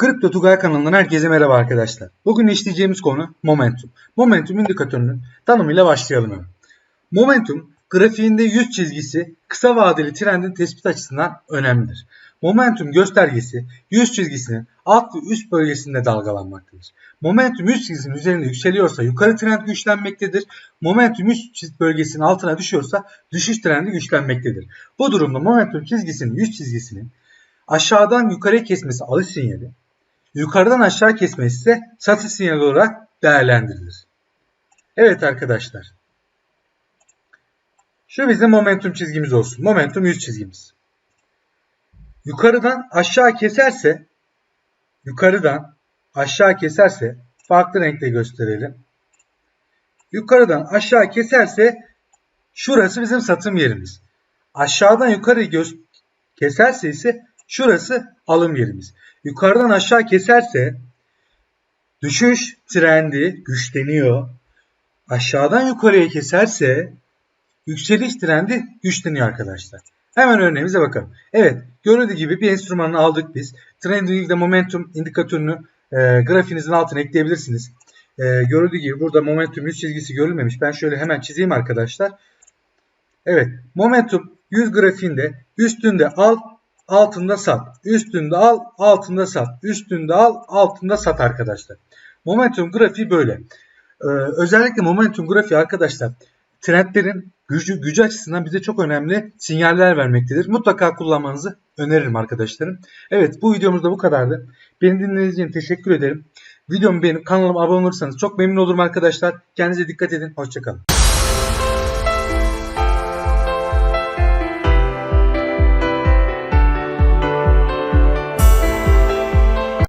Kripto Tugay kanalından herkese merhaba arkadaşlar. Bugün işleyeceğimiz konu momentum. Momentum indikatörünün tanımıyla başlayalım hemen. Momentum grafiğinde 100 çizgisi kısa vadeli trendin tespit açısından önemlidir. Momentum göstergesi 100 çizgisinin alt ve üst bölgesinde dalgalanmaktadır. Momentum 100 çizgisinin üzerinde yükseliyorsa yukarı trend güçlenmektedir. Momentum 100 çiz- bölgesinin altına düşüyorsa düşüş trendi güçlenmektedir. Bu durumda momentum çizgisinin 100 çizgisinin aşağıdan yukarıya kesmesi alış sinyali, yukarıdan aşağı kesmesi ise satış sinyali olarak değerlendirilir. Evet arkadaşlar. Şu bizim momentum çizgimiz olsun. Momentum 100 çizgimiz. Yukarıdan aşağı keserse yukarıdan aşağı keserse farklı renkle gösterelim. Yukarıdan aşağı keserse şurası bizim satım yerimiz. Aşağıdan yukarı keserse ise şurası alım yerimiz. Yukarıdan aşağı keserse düşüş trendi güçleniyor. Aşağıdan yukarıya keserse yükseliş trendi güçleniyor arkadaşlar. Hemen örneğimize bakalım. Evet görüldüğü gibi bir enstrümanını aldık biz. Trending'de momentum indikatörünü e, grafiğinizin altına ekleyebilirsiniz. E, görüldüğü gibi burada momentum 100 çizgisi görülmemiş. Ben şöyle hemen çizeyim arkadaşlar. Evet momentum 100 grafiğinde üstünde al altında sat. Üstünde al altında sat. Üstünde al altında sat arkadaşlar. Momentum grafiği böyle. Ee, özellikle momentum grafiği arkadaşlar trendlerin gücü, gücü açısından bize çok önemli sinyaller vermektedir. Mutlaka kullanmanızı öneririm arkadaşlarım. Evet bu videomuz da bu kadardı. Beni dinlediğiniz için teşekkür ederim. Videomu beğenip kanalıma abone olursanız çok memnun olurum arkadaşlar. Kendinize dikkat edin. Hoşçakalın.